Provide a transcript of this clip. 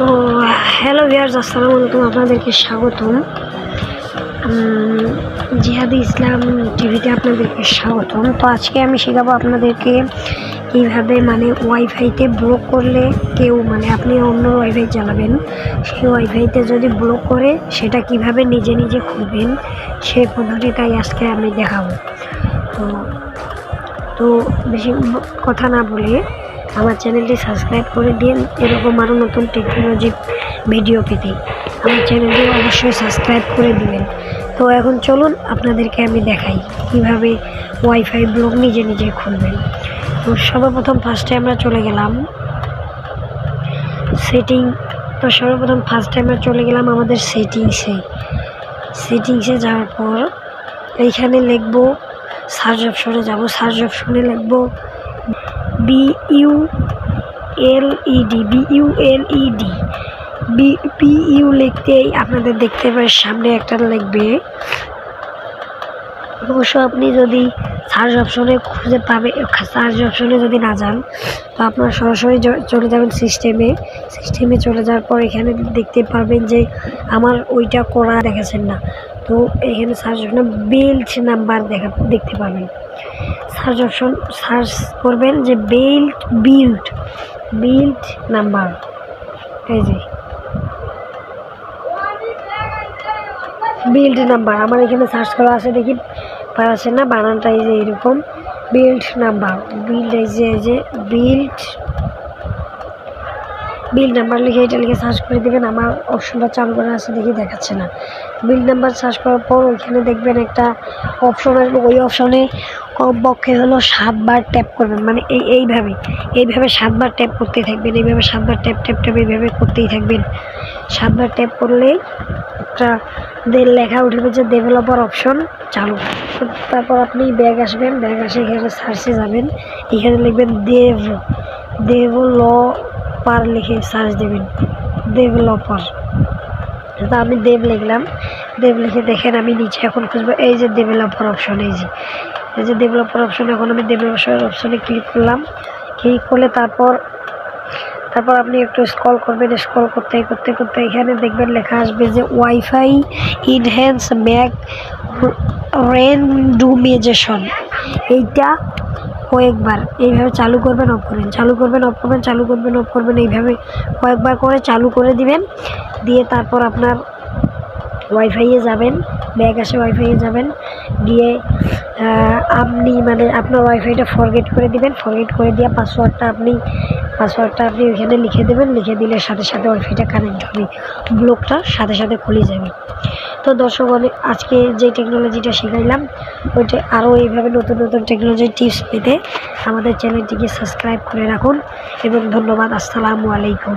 তো hello viewers আসসালামু আলাইকুম, আপনাদেরকে স্বাগতম। জিহাদি ইসলাম টিভিতে আপনাদেরকে স্বাগতম। তো আজকে আমি শেখাবো আপনাদেরকে কীভাবে মানে ওয়াইফাইতে ব্লক করলে কেউ মানে আপনি অন্য ওয়াইফাই চালাবেন। সেই ওয়াইফাইতে যদি ব্লক করে, সেটা কীভাবে নিজে নিজে খুলবেন সেই পদ্ধতিটাই আজকে আমি দেখাবো। তো তো বেশি কথা না বলে আমার চ্যানেলটি সাবস্ক্রাইব করে দিন। এরকম আরও নতুন টেকনোলজি ভিডিও পেতে। আমার চ্যানেলটি অবশ্যই সাবস্ক্রাইব করে দিবেন। তো এখন চলুন আপনাদেরকে আমি দেখাই কীভাবে ওয়াইফাই ব্লগ নিজে নিজে খুলবেন। তো সর্বপ্রথম ফার্স্টে আমরা চলে গেলাম। সেটিং তো সর্বপ্রথম ফার্স্টে আমরা চলে গেলাম আমাদের সেটিংসে সেটিংসে যাওয়ার পর, এইখানে লিখব সার্চ অপশনে যাব। সার্চ অপশনে লিখব B U L I D B U L I D B P লিখতেই আপনাদের দেখতে পারেন সামনে একটা লিখবে। অবশ্য আপনি যদি সার্চ অপশনে খুঁজে পাবে সার্চ অপশনে যদি না যান, তো আপনার সরাসরি চলে যাবেন সিস্টেমে সিস্টেমে চলে যাওয়ার পর এখানে দেখতে পারবেন যে আমার ওইটা করা দেখাচ্ছেন না। তো এখানে সার্চ অপশনে বিল্ড নাম্বার দেখা দেখতে পাবেন। সার্চ অপশন সার্চ করবেন যে বিল্ড বিল্ড বিল্ড নাম্বার। এই যে। Build number. আমার এখানে সার্চ করা আছে, দেখি পাচ্ছে না? বানানটা এই যে এরকম। Build number. বিল্ড এই যে এই যে বিল্ড বিল নাম্বার লিখে এটা লিখে সার্চ করে দেবেন। আমার অপশনটা চালু করা আছে, দেখি দেখাচ্ছে না। বিল নাম্বার সার্চ করার পর ওইখানে দেখবেন একটা অপশন আসবে। ওই অপশনে কমপক্ষে হলো সাতবার ট্যাপ করবেন। মানে এই, এইভাবে এইভাবে সাতবার ট্যাপ করতেই থাকবেন, এইভাবে সাতবার ট্যাপ ট্যাপ ট্যাপ এইভাবে করতেই থাকবেন। সাতবার ট্যাপ করলেই একটা লেখা উঠবে যে ডেভেলপার অপশন চালু। তারপর আপনি ব্যাগ আসবেন, ব্যাগ আসে এখানে সার্চে যাবেন। এখানে লিখবেন দেভ ডেভেলপার লিখে সার্চ দেবেন ডেভেলপার তো আমি দেব লিখলাম দেব লিখে দেখেন আমি নিচে এখন খুঁজবো, এই যে ডেভেলপার অপশন এই যে। এই যে ডেভেলপার অপশন এখন আমি ডেভেলপার অপশনে ক্লিক করলাম। ক্লিক করলে তারপর তারপর আপনি একটু স্ক্রল করবেন স্ক্রল করতে করতে করতে এখানে দেখবেন লেখা আসবে যে ওয়াইফাই ইনহ্যান্স ম্যাক রেন্ডুমিজেশন এইটা কয়েকবার এইভাবে চালু করবেন অফ করবেন। চালু করবেন অফ করবেন, চালু করবেন অফ করবেন, এইভাবে কয়েকবার করে চালু করে দিবেন। দিয়ে তারপর আপনার ওয়াইফাইয়ে যাবেন, ব্যাগ আসে ওয়াইফাইয়ে যাবেন, গিয়ে আপনি মানে আপনার ওয়াইফাইটা ফরগেট করে দিবেন ফরগেট করে দিয়ে পাসওয়ার্ডটা আপনি পাসওয়ার্ডটা আপনি ওইখানে লিখে দেবেন, লিখে দিলে সাথে সাথে ওয়াইফাইটা কানেক্ট হবে ব্লকটা সাথে সাথে খুলে যাবে। তো দর্শক অনেক আজকে যে টেকনোলজিটা শেখাইলাম, ওইটা আরও এইভাবে নতুন নতুন টেকনোলজির টিপস পেতে আমাদের চ্যানেলটিকে সাবস্ক্রাইব করে রাখুন, এবং ধন্যবাদ, আসসালামু আলাইকুম।